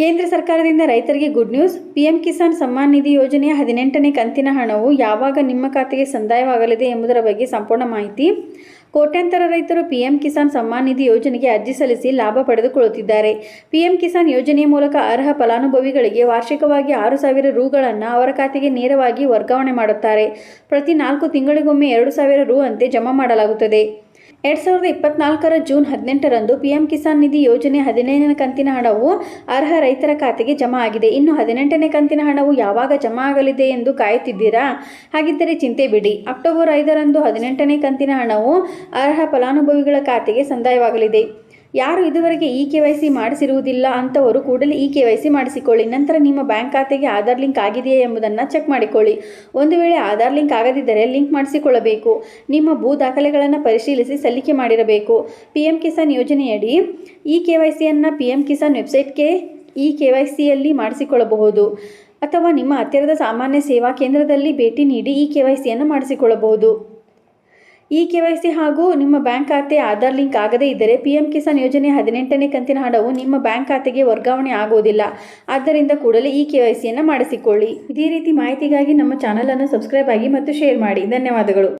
ಕೇಂದ್ರ ಸರ್ಕಾರದಿಂದ ರೈತರಿಗೆ good news. PM Kisan Samman Nidhi ಯೋಜನೆಯ ಹದಿನೆಂಟನೇ ಕಂತಿನ ಹಣವು ಯಾವಾಗ ನಿಮ್ಮ ಖಾತೆಗೆ ಸಂದಾಯವಾಗಲಿದೆ ಎಂಬುದರ ಬಗ್ಗೆ ಸಂಪೂರ್ಣ ಮಾಹಿತಿ. ಕೋಟ್ಯಾಂತರ ರೈತರು ಪಿಎಂ ಕಿಸಾನ್ ಸಮ್ಮಾನ್ ನಿಧಿ ಯೋಜನೆಗೆ ಅರ್ಜಿ ಸಲ್ಲಿಸಿ ಲಾಭ ಪಡೆದುಕೊಳ್ಳುತ್ತಿದ್ದಾರೆ. ಪಿಎಂ ಕಿಸಾನ್ ಯೋಜನೆಯ ಮೂಲಕ ಅರ್ಹ ಫಲಾನುಭವಿಗಳಿಗೆ ವಾರ್ಷಿಕವಾಗಿ ಆರು ಸಾವಿರ ರುಗಳನ್ನು ಅವರ ಖಾತೆಗೆ ನೇರವಾಗಿ ವರ್ಗಾವಣೆ ಮಾಡುತ್ತಾರೆ. ಪ್ರತಿ ನಾಲ್ಕು ತಿಂಗಳಿಗೊಮ್ಮೆ ಎರಡು ಸಾವಿರ ರು ಅಂತೆ ಜಮಾ ಮಾಡಲಾಗುತ್ತದೆ. ಎರಡು ಸಾವಿರದ ಇಪ್ಪತ್ನಾಲ್ಕರ ಜೂನ್ ಹದಿನೆಂಟರಂದು ಪಿಎಂ ಕಿಸಾನ್ ನಿಧಿ ಯೋಜನೆ ಹದಿನೈದನೇ ಕಂತಿನ ಹಣವು ಅರ್ಹ ರೈತರ ಖಾತೆಗೆ ಜಮಾ ಆಗಿದೆ. ಇನ್ನು ಹದಿನೆಂಟನೇ ಕಂತಿನ ಹಣವು ಯಾವಾಗ ಜಮಾ ಆಗಲಿದೆ ಎಂದು ಕಾಯುತ್ತಿದ್ದೀರಾ? ಹಾಗಿದ್ದರೆ ಚಿಂತೆ ಬಿಡಿ. ಅಕ್ಟೋಬರ್ ಐದರಂದು ಹದಿನೆಂಟನೇ ಕಂತಿನ ಹಣವು ಅರ್ಹ ಫಲಾನುಭವಿಗಳ ಖಾತೆಗೆ ಸಂದಾಯವಾಗಲಿದೆ. ಯಾರು ಇದುವರೆಗೆ ಇ ಕೆ ವೈ ಸಿ ಮಾಡಿಸಿರುವುದಿಲ್ಲ ಅಂಥವರು ಕೂಡಲೇ ಇ ಕೆ ವೈ ಸಿ ಮಾಡಿಸಿಕೊಳ್ಳಿ. ನಂತರ ನಿಮ್ಮ ಬ್ಯಾಂಕ್ ಖಾತೆಗೆ ಆಧಾರ್ ಲಿಂಕ್ ಆಗಿದೆಯೇ ಎಂಬುದನ್ನು ಚೆಕ್ ಮಾಡಿಕೊಳ್ಳಿ. ಒಂದು ವೇಳೆ ಆಧಾರ್ ಲಿಂಕ್ ಆಗದಿದ್ದರೆ ಲಿಂಕ್ ಮಾಡಿಸಿಕೊಳ್ಳಬೇಕು. ನಿಮ್ಮ ಭೂ ದಾಖಲೆಗಳನ್ನು ಪರಿಶೀಲಿಸಿ ಸಲ್ಲಿಕೆ ಮಾಡಿರಬೇಕು. ಪಿ ಎಂ ಕಿಸಾನ್ ಯೋಜನೆಯಡಿ ಇ ಕೆ ವೈ ಸಿಯನ್ನು ಪಿ ಎಂ ಕಿಸಾನ್ ವೆಬ್ಸೈಟ್ಗೆ ಇ ಕೆ ವೈ ಸಿಯಲ್ಲಿ ಮಾಡಿಸಿಕೊಳ್ಳಬಹುದು. ಅಥವಾ ನಿಮ್ಮ ಹತ್ತಿರದ ಸಾಮಾನ್ಯ ಸೇವಾ ಕೇಂದ್ರದಲ್ಲಿ ಭೇಟಿ ನೀಡಿ ಇ ಕೆ ವೈ ಸಿಯನ್ನು ಮಾಡಿಸಿಕೊಳ್ಳಬಹುದು. ಇ ಕೆ ವೈ ಸಿ ಹಾಗೂ ನಿಮ್ಮ ಬ್ಯಾಂಕ್ ಖಾತೆ ಆಧಾರ್ ಲಿಂಕ್ ಆಗದೇ ಇದ್ದರೆ ಪಿ ಎಂ ಕಿಸಾನ್ ಯೋಜನೆ ಹದಿನೆಂಟನೇ ಕಂತಿನ ಹಣವು ನಿಮ್ಮ ಬ್ಯಾಂಕ್ ಖಾತೆಗೆ ವರ್ಗಾವಣೆ ಆಗುವುದಿಲ್ಲ. ಆದ್ದರಿಂದ ಕೂಡಲೇ ಇ ಕೆ ವೈ ಸಿಯನ್ನು ಮಾಡಿಸಿಕೊಳ್ಳಿ. ಇದೇ ರೀತಿ ಮಾಹಿತಿಗಾಗಿ ನಮ್ಮ ಚಾನಲನ್ನು ಸಬ್ಸ್ಕ್ರೈಬ್ ಆಗಿ ಮತ್ತು ಶೇರ್ ಮಾಡಿ. ಧನ್ಯವಾದಗಳು.